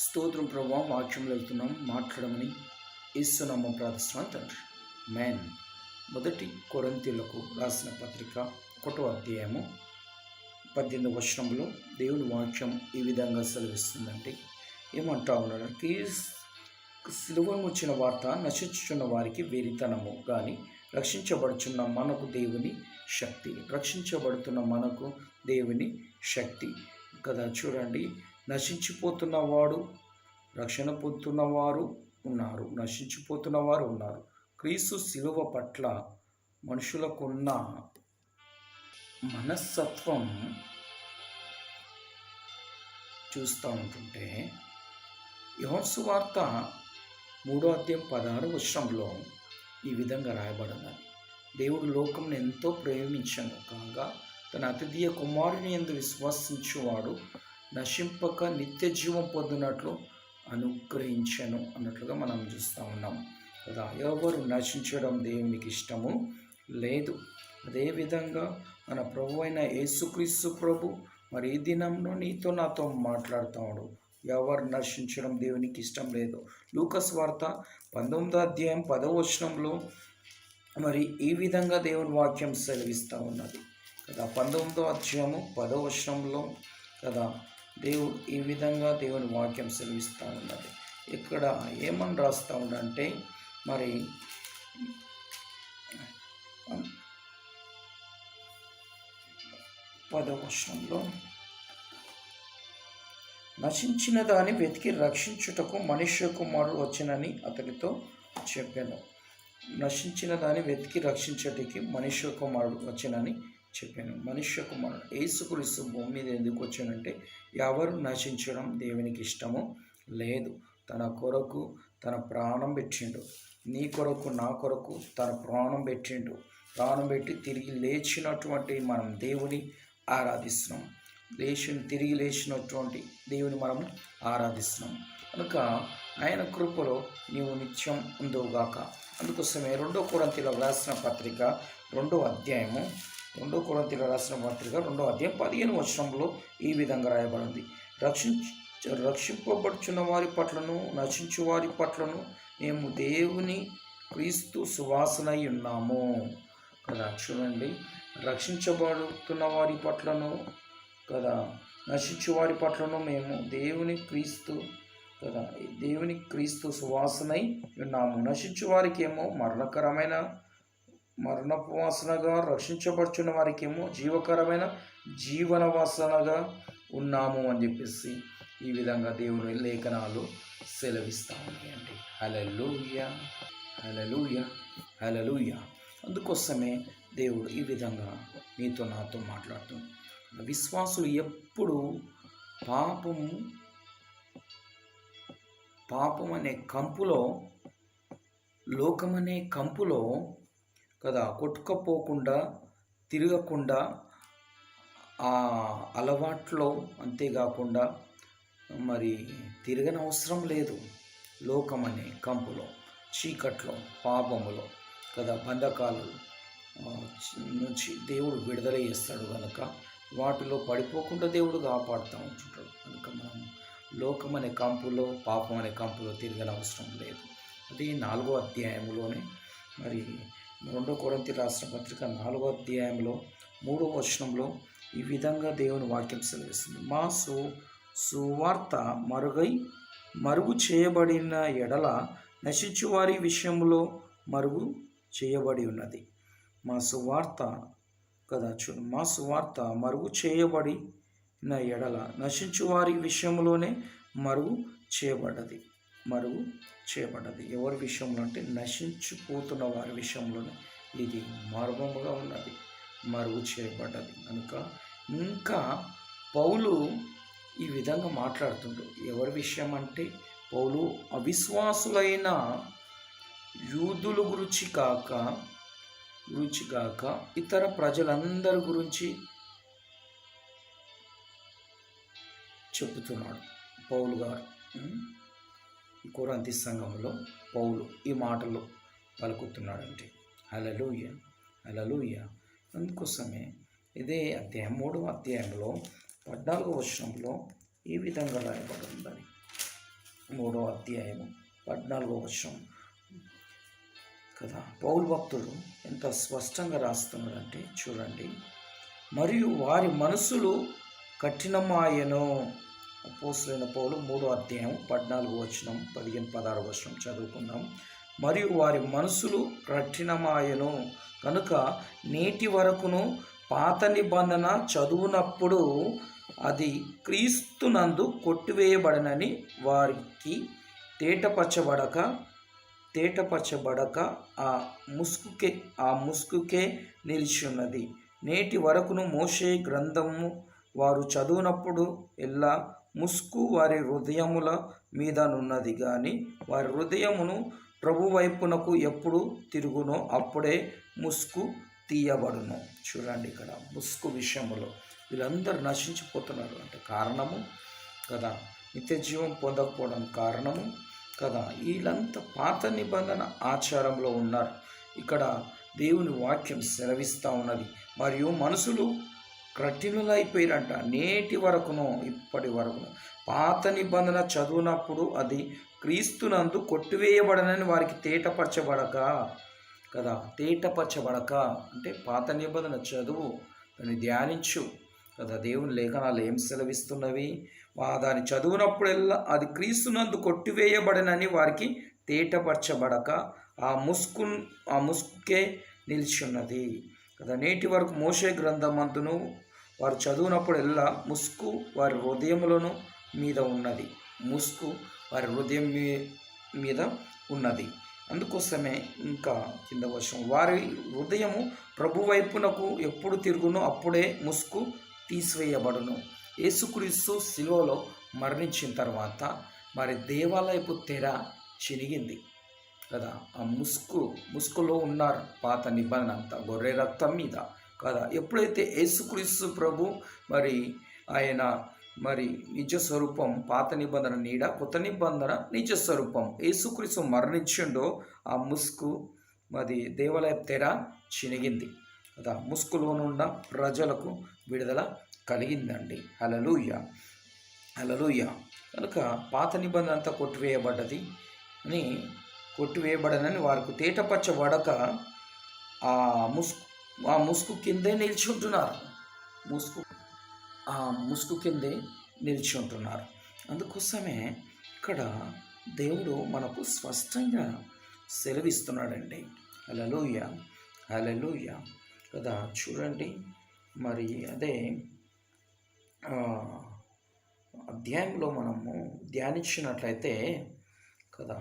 స్తోత్రం ప్రభావం వాక్యంలో వెళ్తున్నాం. మాట్లాడమని ఇస్తున్నాము ప్రార్థిస్తున్నాం తండ్రి. మ్యాన్ మొదటి కొరంతీలకు రాసిన పత్రిక ఒకటో అధ్యాయము పద్దెనిమిది వర్షంలో దేవుని వాక్యం ఈ విధంగా సెలవిస్తుందంటే ఏమంటా ఉన్నాడు? సిలువను వచ్చిన వార్త నశించుచున్న వారికి వేరితనము కానీ రక్షించబడుచున్న మనకు దేవుని శక్తి రక్షించబడుతున్న మనకు దేవుని శక్తి కదా? చూడండి నశించిపోతున్న వాడు రక్షణ పొందుతున్నవారు ఉన్నారు నశించిపోతున్న వారు ఉన్నారు. క్రీస్తు శిలువ పట్ల మనుషులకున్న మనస్తత్వం చూస్తూ ఉంటుంటే యోన్సు వార్త మూడో అధ్యాయం పదహారు వర్షంలో ఈ విధంగా రాయబడినది దేవుడు లోకంను ఎంతో ప్రేమించను కాగా తన అతిథియ కుమారుని ఎందు విశ్వసించువాడు నశింపక నిత్య జీవం పొందినట్లు అనుగ్రహించను అన్నట్లుగా మనం చూస్తూ ఉన్నాం. కదా ఎవరు నశించడం దేవునికి ఇష్టము? లేదు. అదేవిధంగా మన ప్రభు అయిన యేసుక్రీస్తు ప్రభు మరి ఈ దినంలో నీతో నాతో మాట్లాడుతాడు ఎవరు నశించడం దేవునికి ఇష్టం లేదు. లూకస్ వార్త పంతొమ్మిదో అధ్యాయం పదో వచనంలో మరి ఈ విధంగా దేవుని వాక్యం సెలవిస్తూ ఉన్నది. కదా పంతొమ్మిదో అధ్యాయము పదో వచనంలో కదా దేవుడు ఈ విధంగా దేవుని వాక్యం సెలవిస్తూ ఉన్నది. ఇక్కడ ఏమని రాస్తూ ఉండంటే మరి పదవచనంలో నశించిన దాన్ని వెతికి రక్షించుటకు మనుష్య కుమారుడు వచ్చినని అతనితో చెప్పాను. నశించిన దాన్ని వెతికి రక్షించటికి మనుష్య కుమారుడు వచ్చినని చెప్పాను. మనుష్య కుమారుడు యేసుక్రీస్తు భూమి మీద ఎందుకు వచ్చానంటే ఎవరు నశించడం దేవునికి ఇష్టము లేదు. తన కొరకు తన ప్రాణం పెట్టిండు. నీ కొరకు నా కొరకు తన ప్రాణం పెట్టిండు. ప్రాణం పెట్టి తిరిగి లేచినటువంటి మనం దేవుని ఆరాధిస్తున్నాం. లేచి తిరిగి లేచినటువంటి దేవుని మనం ఆరాధిస్తున్నాం. కనుక ఆయన కృపలో నీవు నిత్యం ఉందోగాక అందుకోసమే రెండో కొరంతిలో వ్రాసిన పత్రిక రెండో అధ్యాయము రెండో కొరంతిలో రాసిన పత్రిక రెండో అధ్యాయం పదిహేను వర్షంలో ఈ విధంగా రాయబడింది. రక్షించ రక్షింపబడుచున్న వారి పట్లను నశించు వారి పట్లను మేము దేవుని క్రీస్తు సువాసనై ఉన్నాము. కదా చూడండి. రక్షించబడుతున్న వారి పట్లను కదా నశించు వారి పట్లను మేము దేవుని క్రీస్తు కదా దేవుని క్రీస్తు సువాసనై ఉన్నాము. నశించు వారికి ఏమో మరణకరమైన మరణపు వాసనగా రక్షించబడుచున్న వారికేమో జీవకరమైన జీవన వాసనగా ఉన్నాము అని చెప్పేసి ఈ విధంగా దేవుని లేఖనాలు సెలవిస్తూ ఉన్నాయండి హలలుయ హలలుయ హలలుయ అందుకోసమే దేవుడు ఈ విధంగా నీతో నాతో మాట్లాడుతుంది విశ్వాసులు ఎప్పుడు పాపము పాపం అనే కంపులో లోకమనే కంపులో కదా? కొట్టుకపోకుండా తిరగకుండా ఆ అలవాట్లో అంతేకాకుండా మరి తిరగని అవసరం లేదు లోకం అనే కంపులో చీకట్లో పాపములో కదా? బంధకాలు నుంచి దేవుడు విడుదల చేస్తాడు కనుక వాటిలో పడిపోకుండా దేవుడు కాపాడుతూ ఉంటుంటాడు కనుక మనం లోకం అనే కంపులో పాపం అనే కంపులో తిరగని అవసరం లేదు. అది నాలుగో అధ్యాయంలోనే మరి రెండో కొరంతి రాష్ట్ర పత్రిక నాలుగో అధ్యాయంలో మూడో వచనంలో ఈ విధంగా దేవుని వాక్యం సెలవిస్తుంది. మా సు సువార్త మరుగై మరుగు చేయబడిన ఎడల నశించు వారి విషయంలో మరుగు చేయబడి ఉన్నది. మా సువార్త కదా చూడు మా సువార్త మరుగు చేయబడిన ఎడల నశించు వారి విషయంలోనే మరుగు చేయబడ్డది. మరుగు చేయబడ్డది. ఎవరి విషయంలో అంటే నశించిపోతున్న వారి విషయంలోనే ఇది మర్మముగా ఉన్నది మరుగు చేయబడ్డది. కనుక ఇంకా పౌలు ఈ విధంగా మాట్లాడుతుండు. ఎవరి విషయం అంటే పౌలు అవిశ్వాసులైన యూదుల గురించి కాక గురించి కాక ఇతర ప్రజలందరి గురించి చెబుతున్నాడు పౌలు గారు. కొరంతి సంఘంలో పౌలు ఈ మాటలు పలుకుతున్నాడంటే అలలుయ అలలుయ అందుకోసమే ఇదే అధ్యాయం మూడవ అధ్యాయంలో పద్నాలుగో వర్షంలో ఈ విధంగా రాయబడి ఉందని మూడో అధ్యాయము పద్నాలుగో వర్షం కదా పౌరు భక్తుడు ఎంత స్పష్టంగా రాస్తున్నాడంటే చూడండి మరియు వారి మనసులు కఠినమాయను. అపోసరైన పౌలు మూడో అధ్యాయం పద్నాలుగు వచనం పదిహేను పదహారు వచనం చదువుకుందాం. మరియు వారి మనసులు కఠినమాయను. కనుక నేటి వరకును పాత నిబంధన చదువునప్పుడు అది క్రీస్తునందు కొట్టివేయబడనని వారికి తేటపరచబడక తేటపరచబడక ఆ ముసుగుకే ఆ ముసుగుకే నిలిచి ఉన్నది నేటి వరకును మోషే గ్రంథము వారు చదువునప్పుడు ఎలా ముసుకు వారి హృదయముల మీదనున్నది కానీ వారి హృదయమును ప్రభు వైపునకు ఎప్పుడు తిరుగునో అప్పుడే ముసుకు తీయబడును. చూడండి ఇక్కడ ముసుకు విషయంలో వీళ్ళందరూ నశించిపోతున్నారు. అంటే కారణము కదా నిత్య జీవం పొందకపోవడం కారణము కదా. వీళ్ళంతా పాత నిబంధన ఆచారంలో ఉన్నారు. ఇక్కడ దేవుని వాక్యం సెలవిస్తూ ఉన్నది. మరియు మనుషులు కఠినులైపోయారంట. నేటి వరకును ఇప్పటి వరకును. పాత నిబంధన చదువునప్పుడు అది క్రీస్తునందు కొట్టివేయబడనని వారికి తేటపరచబడక కదా? తేటపరచబడక. అంటే పాత నిబంధన చదువు దాన్ని ధ్యానించు కదా? దేవుని లేఖనాలు ఏం సెలవిస్తున్నవి? దాన్ని చదివినప్పుడెల్లా అది క్రీస్తునందు కొట్టివేయబడనని వారికి తేటపరచబడక ఆ ముసుకు ఆ ముసుకే నిలిచి ఉన్నది కదా. నేటి వరకు మోషే గ్రంథమంతును వారు చదువునప్పుడల్లా ముసుకు వారి హృదయములను మీద ఉన్నది. ముసుకు వారి హృదయం మీ- మీద ఉన్నది. అందుకోసమే ఇంకా కింద వర్షం వారి హృదయము ప్రభు వైపునకు ఎప్పుడు తిరుగునో అప్పుడే ముసుకు తీసివేయబడును. యేసుక్రీస్తు శిలువలో మరణించిన తర్వాత వారి దేవాలయపు తెర చినిగింది. కదా? ఆ ముసుకు ముసుకులో ఉన్నారు పాత నిబంధన అంతా గొర్రె రక్తం మీద కదా? ఎప్పుడైతే యేసుక్రీస్తు ప్రభు మరి ఆయన మరి నిజ స్వరూపం పాత నిబంధన నీడ కొత్త నిబంధన నిజ స్వరూపం యేసుక్రీస్తు మరణించిండో ఆ ముసుకు మరి దేవాలయ తెర చినిగింది. కదా? ముసుకులోనున్న ప్రజలకు విడుదల కలిగిందండి. అలలుయ అలలుయ కనుక పాత నిబంధన అంతా కొట్టివేయబడ్డది అని కొట్టివేయబడనని వారికి తేటపరచబడక ఆ ముసుగు ఆ ముసుగు కిందే నిలిచి ఉంటున్నారు ముసుగు ఆ ముసుగు కిందే నిలిచి ఉంటున్నారు అందుకోసమే ఇక్కడ దేవుడు మనకు స్పష్టంగా సెలవిస్తున్నాడండి. అలలోయ అలలోయ కదా చూడండి. మరి అదే అధ్యాయంలో మనము ధ్యానించినట్లయితే కదా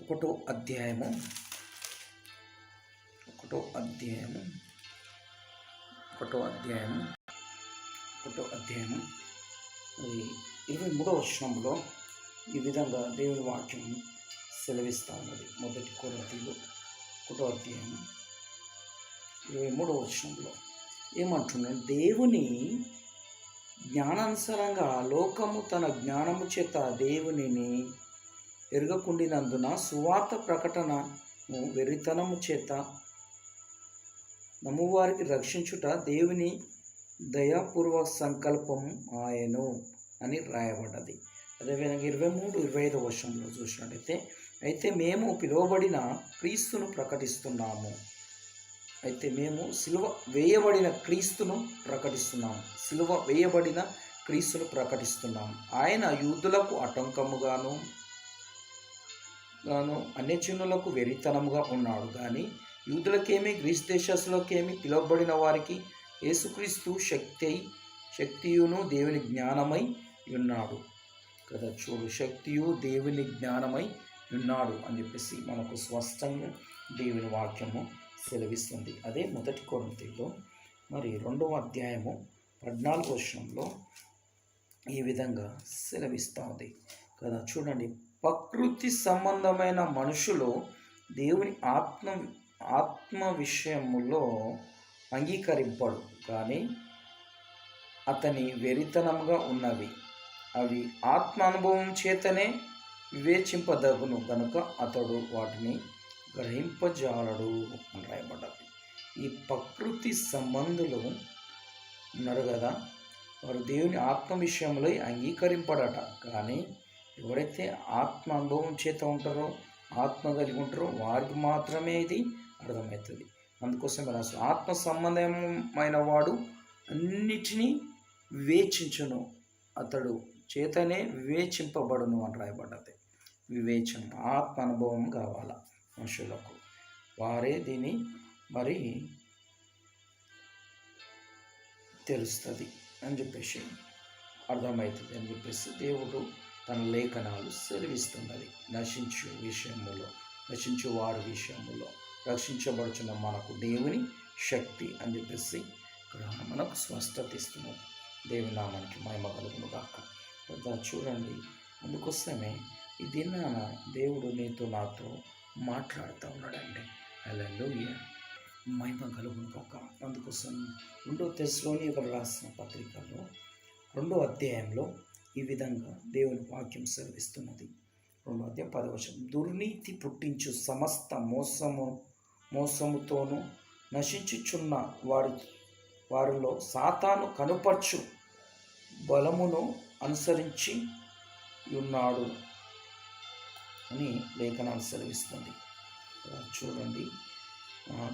ఒకటో అధ్యాయము. ఒకటో అధ్యాయము. ఒకటో అధ్యాయము. ఒకటో అధ్యాయము. ఇరవై మూడో వర్షంలో ఈ విధంగా దేవుని వాక్యం సెలవిస్తా ఉన్నది. మొదటి కొరతీలు ఒకటో అధ్యాయం ఇరవై మూడో వర్షంలో ఏమంటున్నాడు దేవుని జ్ఞానానుసారంగా లోకము తన జ్ఞానము చేత దేవునిని ఎరగకుండినందున సువార్త ప్రకటనను వెరితనము చేత నమ్మువారికి రక్షించుట దేవుని దయాపూర్వక సంకల్పం ఆయను అని రాయబడ్డది. అదేవిధంగా ఇరవై మూడు ఇరవై ఐదు వర్షంలో చూసినట్టయితే అయితే మేము పిలువబడిన క్రీస్తును ప్రకటిస్తున్నాము. అయితే మేము సిలువ వేయబడిన క్రీస్తును ప్రకటిస్తున్నాము. సిలువ వేయబడిన క్రీస్తును ప్రకటిస్తున్నాము. ఆయన యూదులకు ఆటంకముగాను గాను అన్యజనులకు వెరితనముగా ఉన్నాడు. కానీ యూదులకేమి గ్రీస్ దేశస్తులకేమి పిలువబడిన వారికి యేసుక్రీస్తు శక్తి అయి శక్తియును దేవుని జ్ఞానమై ఉన్నాడు. కదా చూడు శక్తియు దేవుని జ్ఞానమై ఉన్నాడు అని చెప్పేసి మనకు స్పష్టంగా దేవుని వాక్యము సెలవిస్తుంది. అదే మొదటి కొరంతిలో మరి రెండవ అధ్యాయము పద్నాలుగు వర్షంలో ఈ విధంగా సెలవిస్తుంది కదా చూడండి ప్రకృతి సంబంధమైన మనుషులు దేవుని ఆత్మ ఆత్మ విషయములో అంగీకరింపడు. కానీ అతని వెరితనముగా ఉన్నవి. అవి ఆత్మ అనుభవం చేతనే వివేచింపదగును. కనుక అతడు వాటిని గ్రహింపజాలడు అని రాయబడ్డది. ఈ ప్రకృతి సంబంధులు ఉన్నారు కదా. వారు దేవుని ఆత్మ విషయంలో అంగీకరింపడట. కానీ ఎవరైతే ఆత్మ అనుభవం చేత ఉంటారో ఆత్మ కలిగి ఉంటారో వారికి మాత్రమే ఇది అర్థమవుతుంది. అందుకోసం రాసు ఆత్మ సంబంధమైన వాడు అన్నిటినీ వివేచించును. అతడు చేతనే వివేచింపబడును అని రాయబడ్డది. వివేచన ఆత్మ అనుభవం కావాల మనుషులకు. వారే దీన్ని మరి తెలుస్తుంది అని చెప్పేసి అర్థమవుతుంది అని చెప్పేసి దేవుడు తన లేఖనాలు సెలవిస్తున్నది. నశించు విషయములో నశించు వారి విషయములో రక్షించబడుచున్న మనకు దేవుని శక్తి అని చెప్పేసి ఇక్కడ మనకు స్వస్థత ఇస్తున్నది దేవుని నామానికి మహిమ కలుగును కాక చూడండి. అందుకోసమే ఈ దినాన దేవుడు నీతో నాతో మాట్లాడుతూ ఉన్నాడండి. అలా మహిమ కలుగును కాక అందుకోసం రెండో తెశలోని ఒకరు రాసిన పత్రికలో రెండో అధ్యాయంలో ఈ విధంగా దేవుని వాక్యం సెలవిస్తున్నది. రెండో అధ్యాయం పదవచనం. దుర్నీతి పుట్టించు సమస్త మోసము మోసముతోనూ నశించుచున్న వారి వారిలో సాతాను కనుపర్చు బలమును అనుసరించి ఉన్నాడు అని లేఖనాలు సెలవిస్తుంది. చూడండి.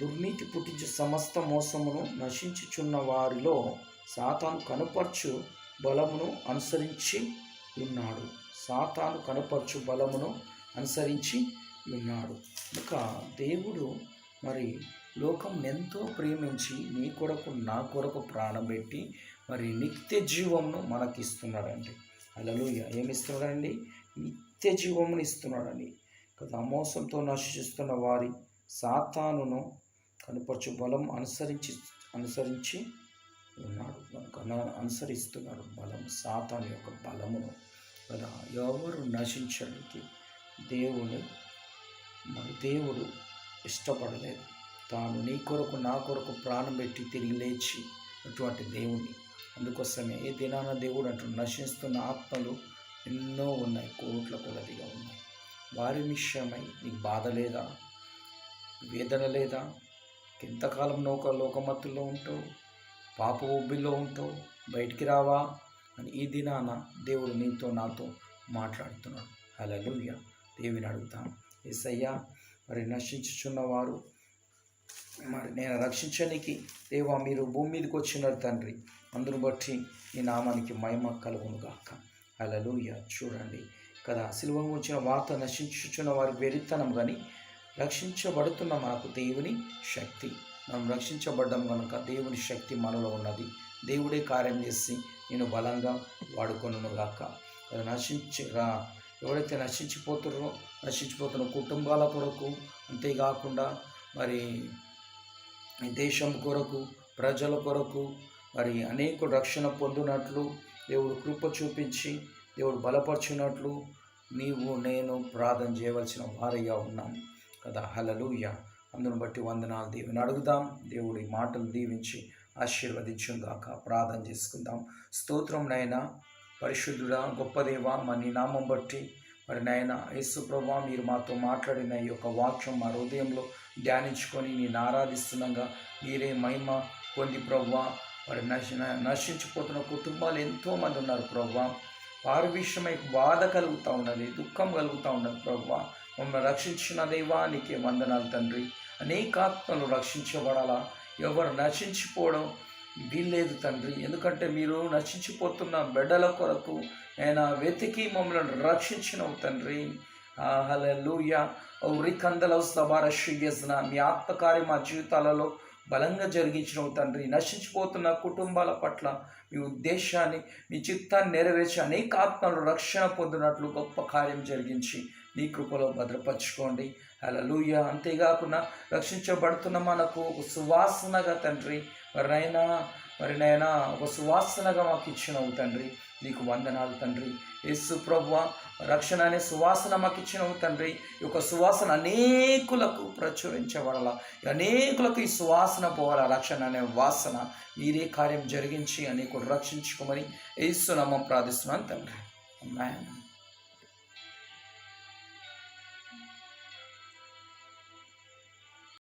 దుర్నీతి పుట్టించు సమస్త మోసమును నశించుచున్న వారిలో సాతాను కనుపర్చు బలమును అనుసరించి ఉన్నాడు. సాతాను కనపరచు బలమును అనుసరించి ఉన్నాడు. ఇక దేవుడు మరి లోకం ఎంతో ప్రేమించి నీ కొరకు నా కొరకు ప్రాణం పెట్టి మరి నిత్య జీవంను మనకి ఇస్తున్నాడండి అలలుయ ఏమిస్తున్నాడండి నిత్య జీవమును ఇస్తున్నాడండి. కదా మోసంతో నశిస్తున్న వారి సాతానును కనపరచు బలం అనుసరించి అనుసరించి ఉన్నాడు. మనకు అన- అనుసరిస్తున్నాడు. బలం సాతాను యొక్క బలమును కదా ఎవరు నశించడానికి దేవుని మన దేవుడు ఇష్టపడలేదు. తాను నీ కొరకు నా కొరకు ప్రాణం పెట్టి తిరిగి లేచి అటువంటి దేవుని అందుకోసమే ఏ దినాన దేవుడు అంటూ నశిస్తున్న ఆత్మలు ఎన్నో ఉన్నాయి. కోట్ల కొలదిగా ఉన్నాయి. వారి విషయమై నీకు బాధ లేదా? వేదన లేదా? ఎంతకాలం నౌక లోకమత్తుల్లో ఉంటావు. పాప ఉబ్బిలో ఉంటావు బయటికి రావా అని ఈ దినాన దేవుడు నీతో నాతో మాట్లాడుతున్నాడు. హల్లెలూయ. దేవుని అడుగుతాం. ఏసయ్యా మరి నశించుచున్నవారు మరి నేను రక్షించడానికి దేవా మీరు భూమి మీదకి వచ్చినారు తండ్రి. అందును బట్టి ఈ నామానికి మహిమ కలుగునుగాక. గాక చూడండి. కదా సిలువ వచ్చిన వార్త నశించుచున్న వారి వెరితనం కానీ రక్షించబడుతున్న మనకు దేవుని శక్తి. మనం రక్షించబడ్డం కనుక దేవుని శక్తి మనలో ఉన్నది. దేవుడే కార్యం చేసి నేను బలంగా వాడుకొనును గాక. అది నశించి రా. ఎవరైతే నశించిపోతున్నారో నశించిపోతున్న కుటుంబాల కొరకు అంతేకాకుండా మరి దేశం కొరకు ప్రజల కొరకు మరి అనేక రక్షణ పొందినట్లు దేవుడు కృప చూపించి దేవుడు బలపరిచినట్లు నీవు నేను ప్రార్థన చేయవలసిన వారిగా ఉన్నాను కదా. హలలుయ అందును బట్టి వందనాలు దేవుని అడుగుదాం. దేవుడి మాటలు దీవించి ఆశీర్వదించుగాక ప్రార్థన చేసుకుందాం. స్తోత్రం నైనా పరిశుద్ధుడా గొప్ప దేవ మరి నీ నామం బట్టి మరి నాయన యేసు ప్రభా మీరు మాతో మాట్లాడిన ఈ యొక్క వాక్యం మా హృదయంలో ధ్యానించుకొని నేను ఆరాధిస్తుండగా మీరే మహిమ పొంది ప్రవ్వా మరి నశ నశించిపోతున్న కుటుంబాలు ఎంతోమంది ఉన్నారు ప్రవ్వా వారి విషయమై బాధ కలుగుతూ ఉన్నది దుఃఖం కలుగుతూ ఉన్నది ప్రవ్వా మమ్మల్ని రక్షించిన దైవానికి వందనాలు తండ్రి. అనేక ఆత్మలు రక్షించబడాలా? ఎవరు నశించిపోవడం వీల్లేదు తండ్రి. ఎందుకంటే మీరు నశించిపోతున్న బిడ్డల కొరకు ఆయన వెతికి మమ్మల్ని రక్షించినవు తండ్రి. హలూయ ఉరికందల సబార షిగెస్న మీ ఆత్మకార్యం మా జీవితాలలో బలంగా జరిగించినవు తండ్రి. నశించిపోతున్న కుటుంబాల పట్ల మీ ఉద్దేశాన్ని మీ చిత్తాన్ని నెరవేర్చి అనేక ఆత్మలు రక్షణ పొందినట్లు గొప్ప కార్యం జరిగించి నీ కృపలో భద్రపరచుకోండి. హల్లెలూయా. అంతేకాకుండా రక్షించబడుతున్న మనకు ఒక సువాసనగా తండ్రి మరి నైనా మరి నైనా ఒక సువాసనగా మాకు ఇచ్చినవు తండ్రి. నీకు వందనాలు తండ్రి. యేసు ప్రభు రక్షణ అనే సువాసన మాకు ఇచ్చినవు తండ్రి. ఈ యొక్క సువాసన అనేకులకు ప్రచురించబడాల? అనేకులకు ఈ సువాసన పోవాల? రక్షణ అనే వాసన మీరే కార్యం జరిగించి అనేకులు రక్షించుకోమని యేసు నామం ప్రార్థిస్తున్నాను తండ్రి. అమ్మాయి